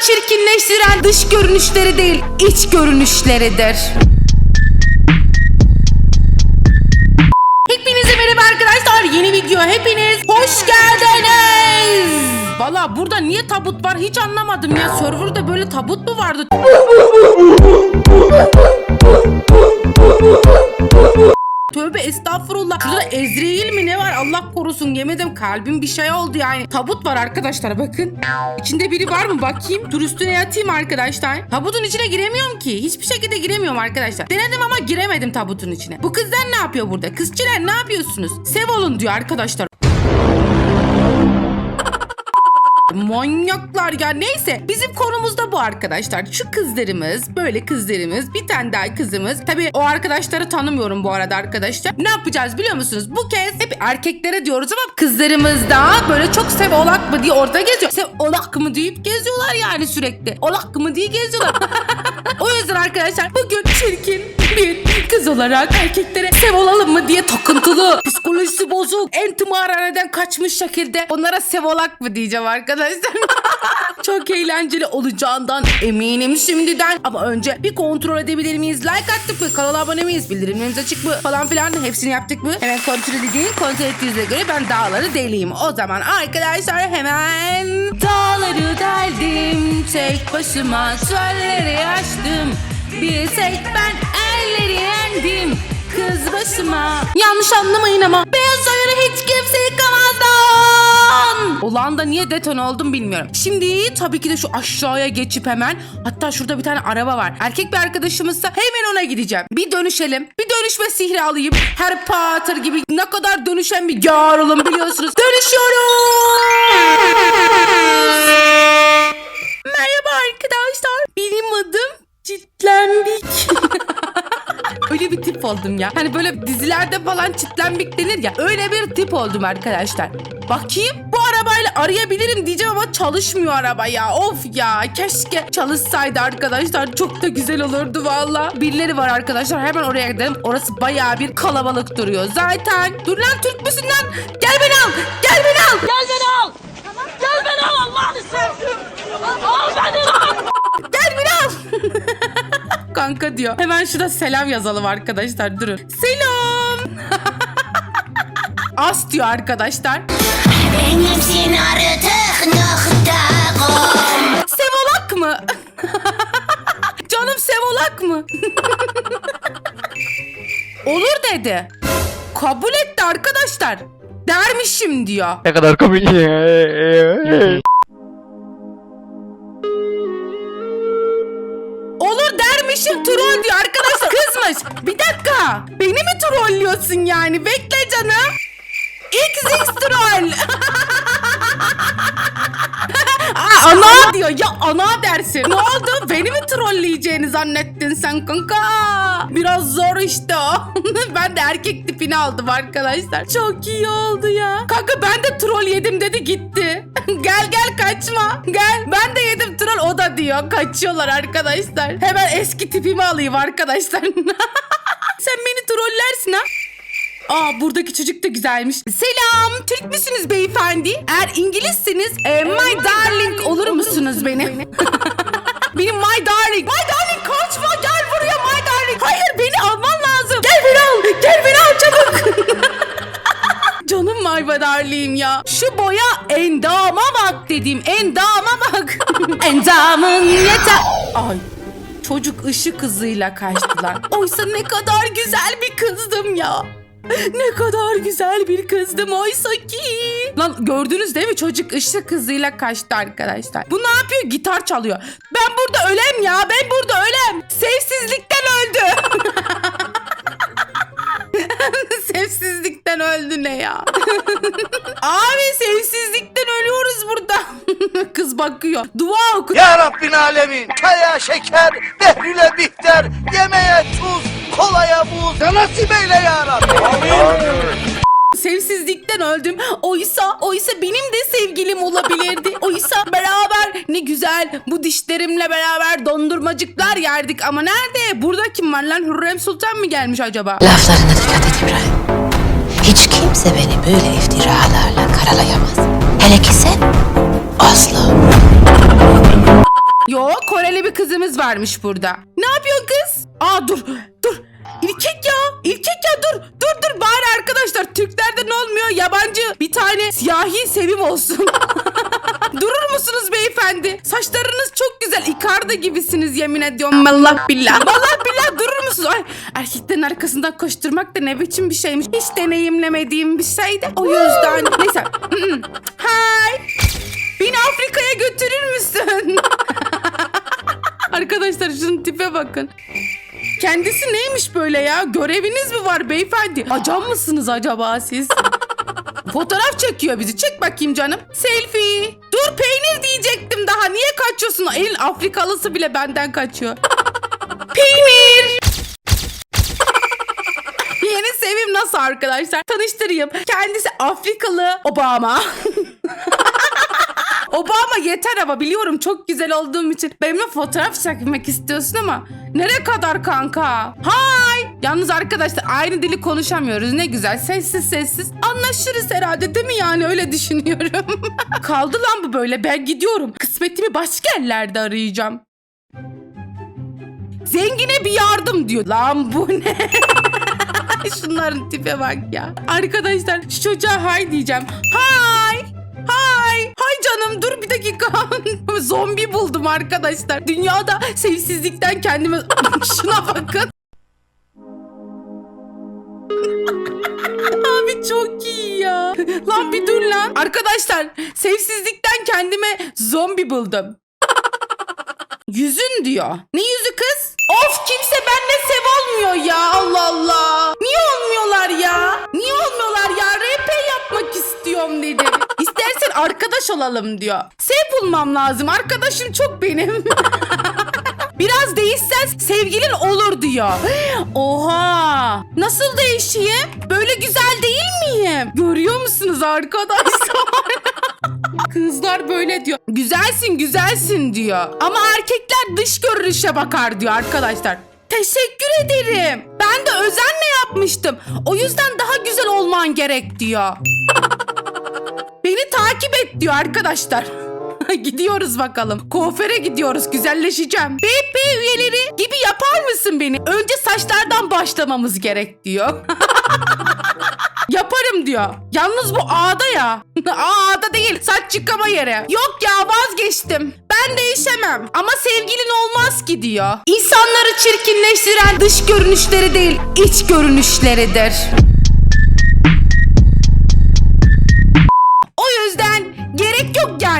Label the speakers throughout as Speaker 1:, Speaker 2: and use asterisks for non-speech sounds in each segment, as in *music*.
Speaker 1: çirkinleştiren dış görünüşleri değil, iç görünüşleridir. Hepinize merhaba arkadaşlar. Yeni video hepiniz hoş geldiniz. Valla burada niye tabut var hiç anlamadım ya. Serverda böyle tabut mu vardı? Tövbe estağfurullah. Şurada Ezreil mi ne var Allah korusun yemedim kalbim bir şey oldu yani. Tabut var arkadaşlar bakın. İçinde biri var mı bakayım. Dur üstüne yatayım arkadaşlar. Tabutun içine giremiyorum ki. Hiçbir şekilde giremiyorum arkadaşlar. Denedim ama giremedim tabutun içine. Bu kızlar ne yapıyor burada? Kızçılar ne yapıyorsunuz? Sev olun diyor arkadaşlar. Manyaklar ya neyse bizim konumuz da bu arkadaşlar. Şu kızlarımız böyle kızlarımız bir tane daha kızımız. Tabii o arkadaşları tanımıyorum bu arada arkadaşlar. Ne yapacağız biliyor musunuz? Bu kez hep erkeklere diyoruz ama kızlarımız da böyle çok sev olak mı diye orada geziyor. Sev olak mı deyip geziyorlar yani sürekli. Olak mı diye geziyorlar. *laughs* o yüzden arkadaşlar bugün çirkin bir kız olarak erkeklere sev olalım mı diye takıntılı, psikolojisi bozuk, en tımarhaneden kaçmış şekilde onlara sev olak mı diyeceğim arkadaşlar. *laughs* Çok eğlenceli olacağından eminim şimdiden. Ama önce bir kontrol edebilir miyiz? Like attık mı? Kanala abone miyiz? Bildirimlerimiz açık mı? Falan filan hepsini yaptık mı? Hemen kontrol edeyim. Kontrol ettiğinize göre ben dağları deleyim. O zaman arkadaşlar hemen dağları deldim. Tek başıma çölleri açtım. Bir tek ben elleri yendim. Kız başıma. Yanlış anlamayın ama. Beyaz oyunu hiç kimse yıkamazdan. Olan da niye deton oldum bilmiyorum. Şimdi tabii ki de şu aşağıya geçip hemen. Hatta şurada bir tane araba var. Erkek bir arkadaşımızsa hemen ona gideceğim. Bir dönüşelim. Bir dönüşme sihri alayım. Harry Potter gibi ne kadar dönüşen bir yarılım biliyorsunuz. *laughs* Dönüşüyoruz. Merhaba arkadaşlar. Benim adım Çitlenbik. *laughs* öyle bir tip oldum ya. Hani böyle dizilerde falan çitlenbik denir ya. Öyle bir tip oldum arkadaşlar. Bakayım arayabilirim diyeceğim ama çalışmıyor araba ya. Of ya keşke çalışsaydı arkadaşlar. Çok da güzel olurdu valla. Birileri var arkadaşlar hemen oraya gidelim. Orası bayağı bir kalabalık duruyor. Zaten dur lan Türk müsün lan? Gel beni al. Gel beni al.
Speaker 2: Gel beni al! Gel beni al Allah'ını sevdim! Al beni al!
Speaker 1: Gel *laughs* biraz. Kanka diyor. Hemen şurada selam yazalım arkadaşlar. Durun. Selam. *laughs* As diyor arkadaşlar.
Speaker 2: Benim seni aradık nokta.com
Speaker 1: Sevolak mı? *laughs* Canım Sevolak mı? *laughs* Olur dedi. Kabul etti arkadaşlar. Dermişim diyor.
Speaker 3: Ne kadar komik.
Speaker 1: Olur dermişim troll diyor arkadaşlar. Kızmış. Bir dakika. Beni mi trollüyorsun yani? Bekle canım. XX troll. *laughs* Ana diyor. Ya ana dersin. Ne oldu? Beni mi trolleyeceğini zannettin sen kanka? Biraz zor işte o. *laughs* ben de erkek tipini aldım arkadaşlar. Çok iyi oldu ya. Kanka ben de troll yedim dedi gitti. *laughs* gel gel kaçma. Gel. Ben de yedim troll o da diyor. Kaçıyorlar arkadaşlar. Hemen eski tipimi alayım arkadaşlar. sen beni trollersin ha. Aa buradaki çocuk da güzelmiş. Selam. Türk müsünüz beyefendi? Eğer İngilizseniz e, my darling olur musunuz benim? *laughs* Benim my darling. My darling kaçma gel buraya my darling. Hayır beni alman lazım. Gel beni al. Gel beni al çabuk. *laughs* Canım my darling'im ya. Şu boya endama bak dediğim endama bak. *laughs* Endamın yeter. Ay Çocuk ışık hızıyla kaçtılar. Oysa ne kadar güzel bir kızdım ya. Ne kadar güzel bir kızdım oysa ki. Lan gördünüz değil mi çocuk ışık hızıyla kaçtı arkadaşlar. Bu ne yapıyor? Gitar çalıyor. Ben burada ölem ya. Ben burada ölem. Sevsizlikten öldü. *laughs* Sevsizlikten öldü ne ya? *laughs* Abi sevsizlikten ölüyoruz burada. *laughs* Kız bakıyor. Dua oku.
Speaker 4: Ya Rabbin alemin Kaya şeker, behlüle bihter Yemeğe tuz, kolaya buz Ya nasip eyle ya Rabbi
Speaker 1: Sevsizlikten öldüm. Oysa, oysa benim de sevgilim olabilirdi. Oysa beraber ne güzel bu dişlerimle beraber dondurmacıklar yerdik. Ama nerede? Burada kim var lan? Hürrem Sultan mı gelmiş acaba?
Speaker 5: Laflarına dikkat et İbrahim. Hiç kimse beni böyle iftiralarla karalayamaz. Hele ki sen asla.
Speaker 1: Yo Koreli bir kızımız varmış burada. Ne yapıyorsun kız? Aa dur dur. İlkek ya. İlkek ya dur. Dur dur bari arkadaşlar Türklerden olmuyor. Yabancı bir tane siyahi sevim olsun. *laughs* Durur musunuz beyefendi? Saçlarınız çok güzel. Icardi gibisiniz yemin ediyorum. Allah billah. Allah billah durur musunuz? Ay, erkeklerin arkasından koşturmak da ne biçim bir şeymiş. Hiç deneyimlemediğim bir şeydi. O yüzden. Neyse. Hi. Beni Afrika'ya götürür müsün? *laughs* Arkadaşlar şunun tipe bakın. Kendisi neymiş böyle ya? Göreviniz mi var beyefendi? Acan mısınız acaba siz? *laughs* Fotoğraf çekiyor bizi. Çek bakayım canım. Selfie. Dur peynir diyecektim daha. Niye kaçıyorsun? Elin Afrikalısı bile benden kaçıyor. *laughs* peynir. Yeni sevim nasıl arkadaşlar? Tanıştırayım. Kendisi Afrikalı Obama. *laughs* Obama yeter ama biliyorum çok güzel olduğum için benimle fotoğraf çekmek istiyorsun ama nereye kadar kanka? Hay! Yalnız arkadaşlar aynı dili konuşamıyoruz ne güzel sessiz sessiz anlaşırız herhalde değil mi yani öyle düşünüyorum. *laughs* Kaldı lan bu böyle ben gidiyorum kısmetimi başka yerlerde arayacağım. Zengine bir yardım diyor. Lan bu ne? *laughs* Şunların tipe bak ya. Arkadaşlar şu çocuğa hay diyeceğim. Hay. Hay. Hay canım dur bir dakika. *laughs* Zombi buldum arkadaşlar. Dünyada sevsizlikten kendime... *laughs* Şuna bakın. *laughs* Abi çok iyi ya. Lan bir dur lan. Arkadaşlar sevsizlikten kendime zombi buldum. Yüzün diyor. Ne yüzü kız? Of kimse benimle sev olmuyor ya Allah Allah. Niye olmuyorlar ya? Niye olmuyorlar ya? RP yapmak istiyorum dedi. İstersen arkadaş olalım diyor. Sev bulmam lazım. Arkadaşım çok benim. *laughs* Biraz değişsen sevgilin olur diyor. Oha! Nasıl değişeyim? Böyle güzel değil miyim? Görüyor musunuz arkadaşlar? *laughs* Kızlar böyle diyor. Güzelsin güzelsin diyor. Ama erkekler dış görünüşe bakar diyor arkadaşlar. Teşekkür ederim. Ben de özenle yapmıştım. O yüzden daha güzel olman gerek diyor. Beni takip et diyor arkadaşlar. *laughs* gidiyoruz bakalım. Kuaföre gidiyoruz. Güzelleşeceğim. BP üyeleri gibi yapar mısın beni? Önce saçlardan başlamamız gerek diyor. *laughs* Yaparım diyor. Yalnız bu A'da ya. *laughs* A'da değil. Saç yıkama yeri. Yok ya vazgeçtim. Ben değişemem. Ama sevgilin olmaz ki diyor. İnsanları çirkinleştiren dış görünüşleri değil, iç görünüşleridir.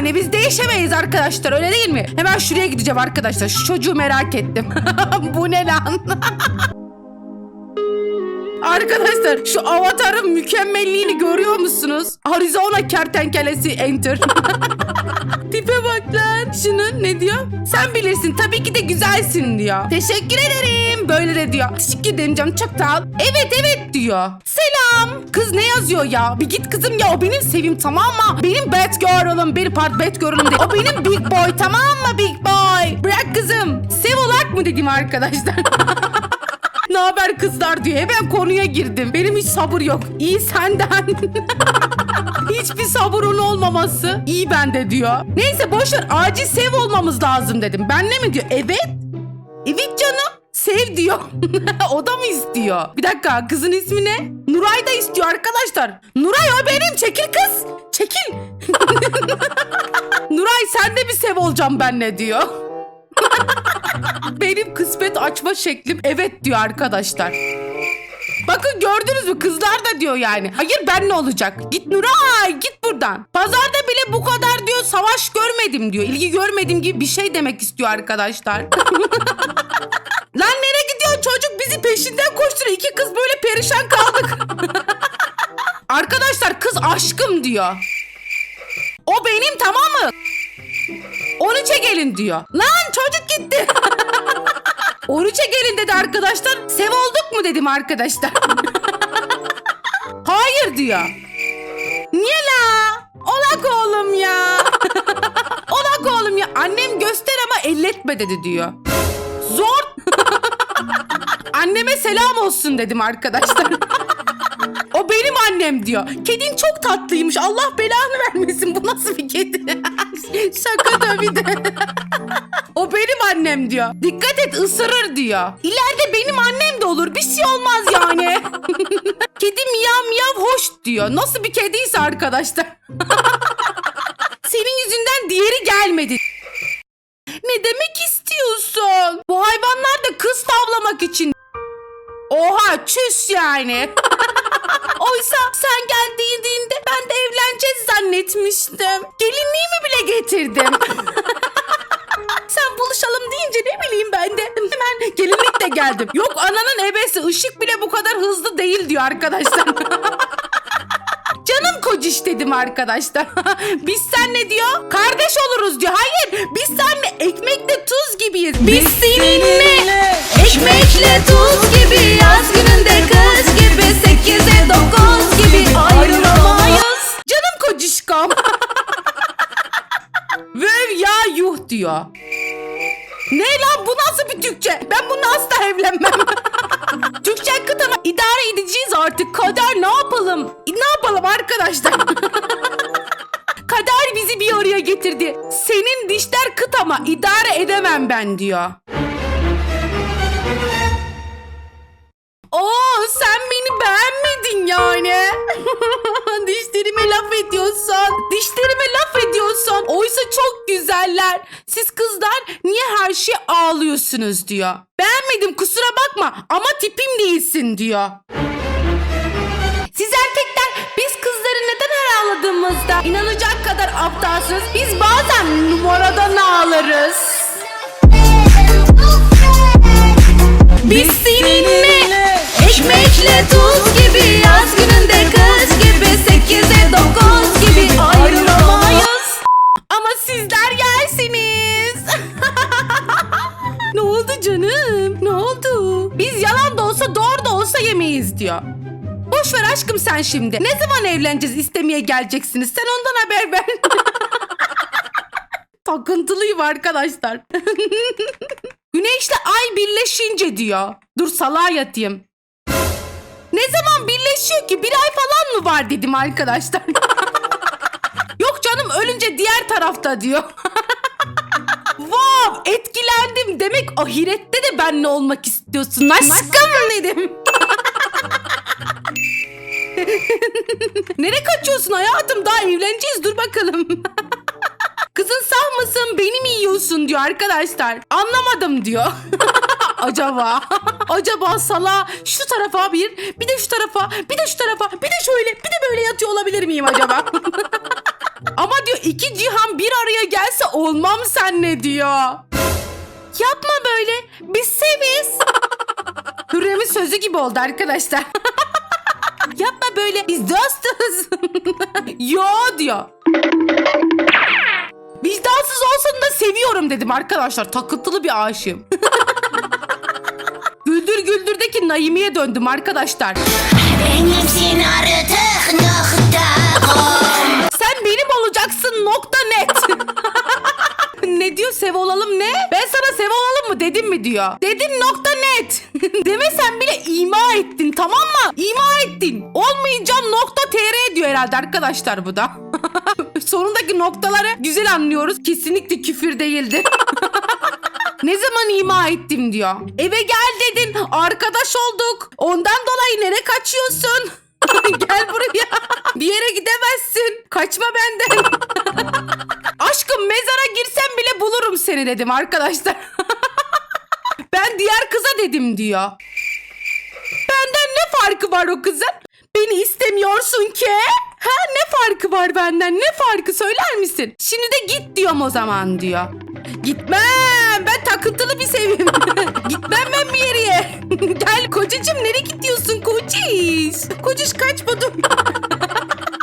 Speaker 1: Yani biz değişemeyiz arkadaşlar öyle değil mi? Hemen şuraya gideceğim arkadaşlar şu çocuğu merak ettim. *laughs* Bu ne lan? *laughs* Arkadaşlar şu avatarın mükemmelliğini görüyor musunuz? Arizona kertenkelesi enter. *laughs* Tipe bak lan. Şunun ne diyor? Sen bilirsin tabii ki de güzelsin diyor. Teşekkür ederim. Böyle de diyor. Teşekkür ederim canım çok sağ ol. Evet evet diyor. Selam. Kız ne yazıyor ya? Bir git kızım ya o benim sevim tamam mı? Benim bad girl'ım. Benim part bad girl'ım değil. O benim big boy tamam mı big boy? Bırak kızım. Sev olak mı dedim arkadaşlar. *laughs* Ne haber kızlar diyor. Hemen konuya girdim. Benim hiç sabır yok. İyi senden. *laughs* Hiçbir sabırın olmaması. iyi bende diyor. Neyse boşver acil sev olmamız lazım dedim. Ben ne mi diyor? Evet. Evet canım. Sev diyor. *laughs* o da mı istiyor? Bir dakika kızın ismi ne? Nuray da istiyor arkadaşlar. Nuray o benim. Çekil kız. Çekil. *laughs* Nuray sen de mi sev olacağım benle diyor. Benim kısmet açma şeklim evet diyor arkadaşlar. Bakın gördünüz mü kızlar da diyor yani. Hayır ben ne olacak? Git Nuray git buradan. Pazarda bile bu kadar diyor savaş görmedim diyor. İlgi görmedim gibi bir şey demek istiyor arkadaşlar. *laughs* Lan nereye gidiyorsun çocuk bizi peşinden koşturuyor. İki kız böyle perişan kaldık. *laughs* arkadaşlar kız aşkım diyor. O benim tamam mı? 13'e gelin diyor. Lan çocuk gitti. *laughs* 13'e gelin dedi arkadaşlar. Sev olduk mu dedim arkadaşlar. *laughs* Hayır diyor. Niye la? Olak oğlum ya. *laughs* Olak oğlum ya. Annem göster ama elletme dedi diyor. Zor. Anneme selam olsun dedim arkadaşlar. O benim annem diyor. Kedin çok tatlıymış. Allah belanı vermesin. Bu nasıl bir kedi? *laughs* Şaka tabii de. o annem diyor. Dikkat et ısırır diyor. İleride benim annem de olur bir şey olmaz yani. *laughs* Kedi miyav miyav hoş diyor. Nasıl bir kediyse arkadaşlar. *laughs* Senin yüzünden diğeri gelmedi. Ne demek istiyorsun? Bu hayvanlar da kız tavlamak için. Oha çüş yani. *laughs* Oysa sen geldiğinde ben de evleneceğiz zannetmiştim. Gelinliğimi bile getirdim. *laughs* sen buluşalım deyince ne bileyim ben de hemen gelinlikle geldim. Yok ananın ebesi ışık bile bu kadar hızlı değil diyor arkadaşlar. *laughs* Kociş dedim arkadaşlar. *laughs* biz senle diyor kardeş oluruz diyor. Hayır biz senle ekmekle tuz gibiyiz. Biz seninle ekmekle tuz gibi yaz gününde kız gibi sekize dokuz gibi ayrılamayız. Canım kocişkom. *laughs* Vöv ya yuh diyor. Ne lan bu nasıl bir Türkçe? Ben bununla asla evlenmem. *laughs* İdare edeceğiz artık. Kader ne yapalım? Ne yapalım arkadaşlar? *laughs* Kader bizi bir araya getirdi. Senin dişler kıtama idare edemem ben diyor. Oo sen beni beğenmedin yani. *laughs* Dişlerime laf ediyorsun. Dişlerime laf ediyorsun. Oysa çok güzeller. Siz kızlar niye her şey ağlıyorsunuz diyor. Beğenmedim kusura bakma ama tipim değilsin diyor. Siz erkekler biz kızları neden her ağladığımızda inanacak kadar aptalsınız. Biz bazen numaradan ağlarız. Biz seninle ekmekle tuz gibi yaz gününde kız gibi sekize dokuz gibi ayrılamayız. Ama sizler yersiniz. *laughs* ne oldu canım? Ne oldu? Biz yalan da olsa doğru da olsa yemeyiz diyor. Boş ver aşkım sen şimdi. Ne zaman evleneceğiz istemeye geleceksiniz? Sen ondan haber ver. *laughs* Takıntılıyım arkadaşlar. *laughs* Güneşle ay birleşince diyor. Dur salağa yatayım. Zaman birleşiyor ki? Bir ay falan mı var dedim arkadaşlar. *laughs* Yok canım ölünce diğer tarafta diyor. *laughs* Wow etkilendim. Demek ahirette de benle olmak istiyorsun. Aşkım dedim. *laughs* Nereye kaçıyorsun hayatım? Daha evleneceğiz. Dur bakalım. Kızın saf mısın? Beni mi yiyorsun diyor arkadaşlar. Anlamadım diyor. Acaba? *laughs* Acaba sala şu tarafa bir, bir de şu tarafa, bir de şu tarafa, bir de şöyle, bir de böyle yatıyor olabilir miyim acaba? *laughs* Ama diyor iki cihan bir araya gelse olmam senle diyor. Yapma böyle. Biz seviz. *laughs* Hürrem'in sözü gibi oldu arkadaşlar. Yapma böyle. Biz dostuz. Yo diyor. Vicdansız olsun da seviyorum dedim arkadaşlar. Takıntılı bir aşığım. Güldür Güldür'deki Naimi'ye döndüm arkadaşlar.
Speaker 5: Benimsin artık nokta.com
Speaker 1: Sen benim olacaksın nokta net. *laughs* ne diyor sev olalım ne? Ben sana sev olalım mı dedim mi diyor. Dedim nokta net. *laughs* Demesen bile ima ettin tamam mı? İma ettin. Olmayacağım nokta tr diyor herhalde arkadaşlar bu da. *laughs* Sonundaki noktaları güzel anlıyoruz. Kesinlikle küfür değildi. Ne zaman ima ettim diyor. Eve gel dedin. Arkadaş olduk. Ondan dolayı nereye kaçıyorsun? *laughs* gel buraya. Bir yere gidemezsin. Kaçma benden. *laughs* Aşkım mezara girsem bile bulurum seni dedim arkadaşlar. *laughs* ben diğer kıza dedim diyor. Benden ne farkı var o kızın? Beni istemiyorsun ki? Ha ne farkı var benden? Ne farkı söyler misin? Şimdi de git diyorum o zaman diyor. Gitmem. Ben takıntılı bir sevim. *laughs* Gitmem ben bir yere. *laughs* Gel kocacığım nereye gidiyorsun kociş? Kociş kaçmadım.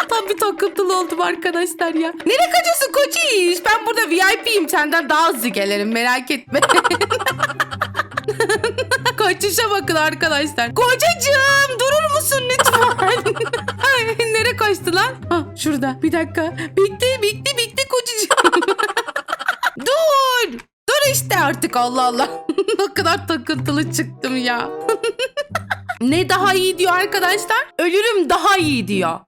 Speaker 1: Tam *laughs* bir takıntılı oldum arkadaşlar ya. Nereye kaçıyorsun kociş? Ben burada VIP'yim. Senden daha hızlı gelirim merak etme. Kaçışa bakın arkadaşlar. Kocacığım durur musun lütfen? *laughs* Ay, Nereye kaçtı lan? Ha, şurada bir dakika. Bitti bitti bitti kocacığım. *laughs* Dur. Dur işte artık Allah Allah. *laughs* ne kadar takıntılı çıktım ya. ne daha iyi diyor arkadaşlar? Ölürüm daha iyi diyor.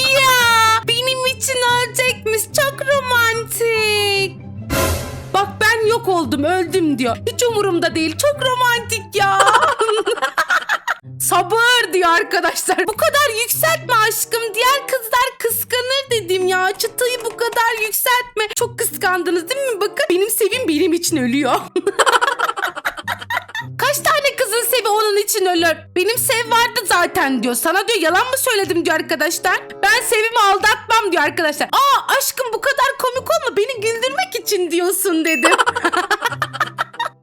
Speaker 1: Ya benim için ölecekmiş. Çok romantik. Bak ben yok oldum öldüm diyor. Hiç umurumda değil. Çok romantik ya. *laughs* Sabır diyor arkadaşlar. Bu kadar yükseltme aşkım. Diğer kızlar kıskanır dedim ya. Çıtayı bu kadar yükseltme. Çok kıskandınız değil mi? Bakın benim sevim benim için ölüyor. *laughs* Kaç tane onun için ölür? Benim sev vardı zaten diyor. Sana diyor yalan mı söyledim diyor arkadaşlar. Ben sevimi aldatmam diyor arkadaşlar. Aa aşkım bu kadar komik olma beni güldürmek için diyorsun dedim. *laughs*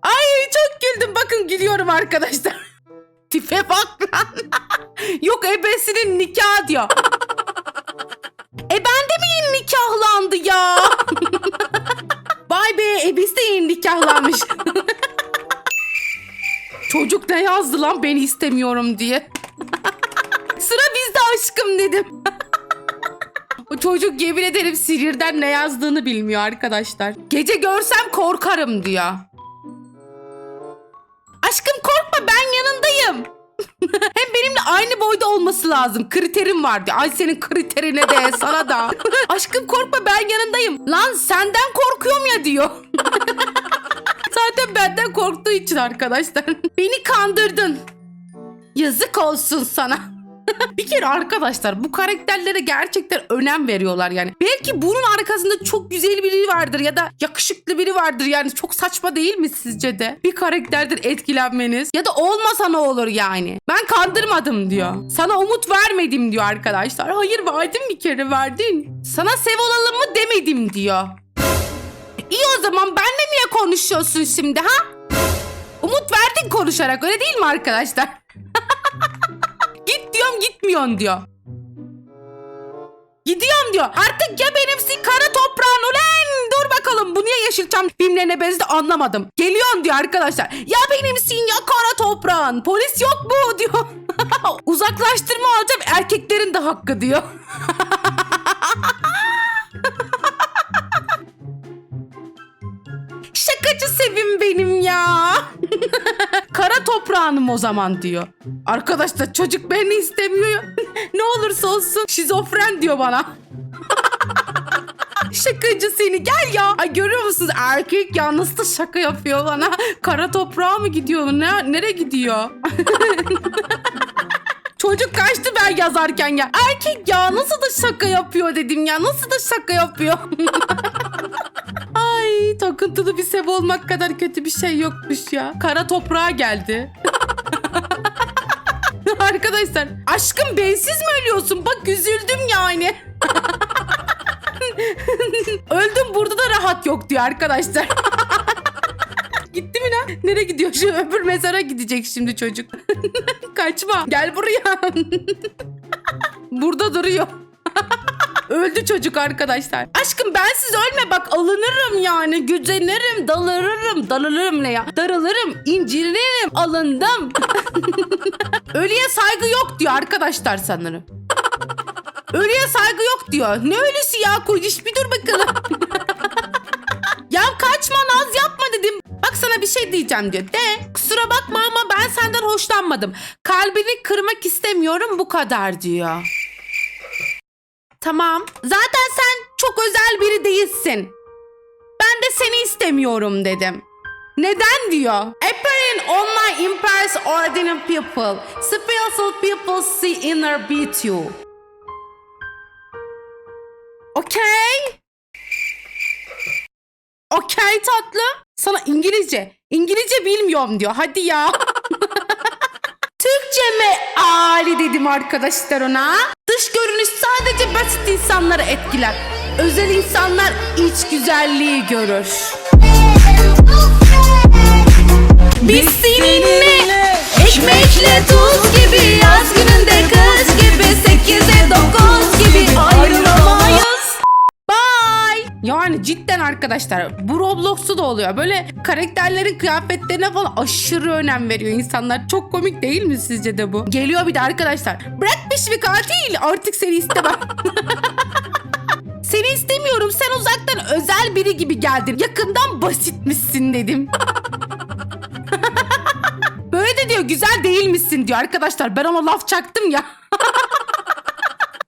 Speaker 1: Ay çok güldüm bakın gülüyorum arkadaşlar. *laughs* Tipe bak lan. *laughs* Yok ebesinin nikahı diyor. e ben de mi yeni nikahlandı ya? Vay be ebesi de yeni nikahlanmış. Çocuk ne yazdı lan beni istemiyorum diye. *laughs* Sıra bizde aşkım dedim. *laughs* O çocuk yemin ederim Sirir'den ne yazdığını bilmiyor arkadaşlar. Gece görsem korkarım diyor. Aşkım korkma ben yanındayım. *laughs* Hem benimle aynı boyda olması lazım. Kriterim var diyor. Ay senin kriterine de sana da. Aşkım korkma ben yanındayım. Lan senden korkuyorum ya diyor. Zaten benden korktuğu için arkadaşlar. *laughs* Beni kandırdın. Yazık olsun sana. *laughs* bir kere arkadaşlar bu karakterlere gerçekten önem veriyorlar yani. Belki bunun arkasında çok güzel biri vardır ya da yakışıklı biri vardır yani çok saçma değil mi sizce de? Bir karakterdir etkilenmeniz ya da olmasa ne olur yani. Ben kandırmadım diyor. Sana umut vermedim diyor arkadaşlar. Hayır verdin bir kere verdin. Sana sev olalım mı demedim diyor. İyi o zaman benle niye konuşuyorsun şimdi ha? Umut verdin konuşarak öyle değil mi arkadaşlar? *laughs* Git diyorum gitmiyorsun diyor. Gidiyorum diyor. Artık ya benimsin kara toprağın ulan. Dur bakalım bu niye Yeşilçam filmlerine benzedi anlamadım. Geliyorsun diyor arkadaşlar. Ya benimsin ya kara toprağın. Polis yok mu diyor. *laughs* Uzaklaştırma alacağım erkeklerin de hakkı diyor. *laughs* Şakacı sevim benim ya. *laughs* Kara toprağınım o zaman diyor. Arkadaşlar çocuk beni istemiyor. *laughs* ne olursa olsun şizofren diyor bana. *laughs* Şakacı seni gel ya. Ay görüyor musunuz erkek ya nasıl da şaka yapıyor bana. Kara toprağa mı gidiyor? Ne, nereye gidiyor? Çocuk kaçtı ben yazarken ya. Erkek ya nasıl da şaka yapıyor dedim ya. Nasıl da şaka yapıyor. Takıntılı bir sev olmak kadar kötü bir şey yokmuş ya. Kara toprağa geldi. *laughs* Arkadaşlar aşkım bensiz mi ölüyorsun? Bak üzüldüm yani. *laughs* Öldüm burada da rahat yok diyor arkadaşlar. *laughs* Gitti mi lan? Nereye gidiyor? Şu öbür mezara gidecek şimdi çocuk. Kaçma. Gel buraya. burada duruyor. Öldü çocuk arkadaşlar. Aşkım bensiz ölme bak alınırım yani. Gücenirim, dalırırım. Dalırırım ne ya? Darılırım, inciririm, alındım. *laughs* Ölüye saygı yok diyor arkadaşlar sanırım. Ölüye saygı yok diyor. Ne ölüsü ya kociş bir dur bakalım. *laughs* ya kaçma naz yapma dedim. Bak sana bir şey diyeceğim diyor. De kusura bakma ama ben senden hoşlanmadım. Kalbini kırmak istemiyorum bu kadar diyor. Tamam. Zaten sen çok özel biri değilsin. Ben de seni istemiyorum dedim. Neden diyor? Appearing online impairs ordinary people. Spiritual people see inner beauty. Okay. Okay tatlım. Sana İngilizce. İngilizce bilmiyorum diyor. Hadi ya. *laughs* Türkçe mi? Ali dedim arkadaşlar ona. Dış görünüş sadece basit insanları etkiler. Özel insanlar iç güzelliği görür. Biz seninle ekmekle tuz gibi yaz gününde Yani cidden arkadaşlar bu Roblox'ta da oluyor. Böyle karakterlerin kıyafetlerine falan aşırı önem veriyor insanlar. Çok komik değil mi sizce de bu? Geliyor bir de arkadaşlar. Bırakmış bir katil artık seni istemem. *laughs* Seni istemiyorum. Sen uzaktan özel biri gibi geldin. Yakından basitmişsin dedim. *laughs* Böyle de diyor güzel değil misin diyor arkadaşlar. Ben ona laf çaktım ya. *laughs*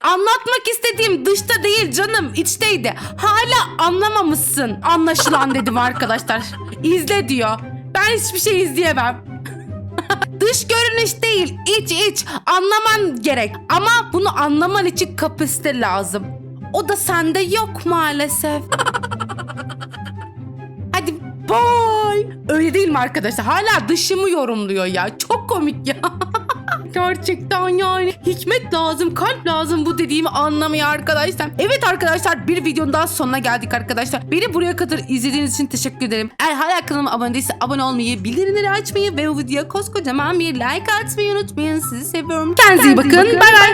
Speaker 1: Anlatmak istediğim dışta değil canım içteydi. Hala anlamamışsın anlaşılan *laughs* dedim arkadaşlar. İzle diyor. Ben hiçbir şey izleyemem. *laughs* Dış görünüş değil, iç iç. Anlaman gerek. Ama bunu anlaman için kapasite lazım. O da sende yok maalesef. *laughs* Hadi bye. Öyle değil mi arkadaşlar? Hala dışımı yorumluyor ya. Çok komik ya. Gerçekten yani hikmet lazım, kalp lazım bu dediğimi anlamaya arkadaşlar. Evet arkadaşlar bir videonun daha sonuna geldik arkadaşlar. Beni buraya kadar izlediğiniz için teşekkür ederim. Eğer hala kanalıma abone değilse abone olmayı, bildirimleri açmayı ve o videoya koskocaman bir like atmayı unutmayın. Sizi seviyorum. Kendinize iyi bakın. Bay bay.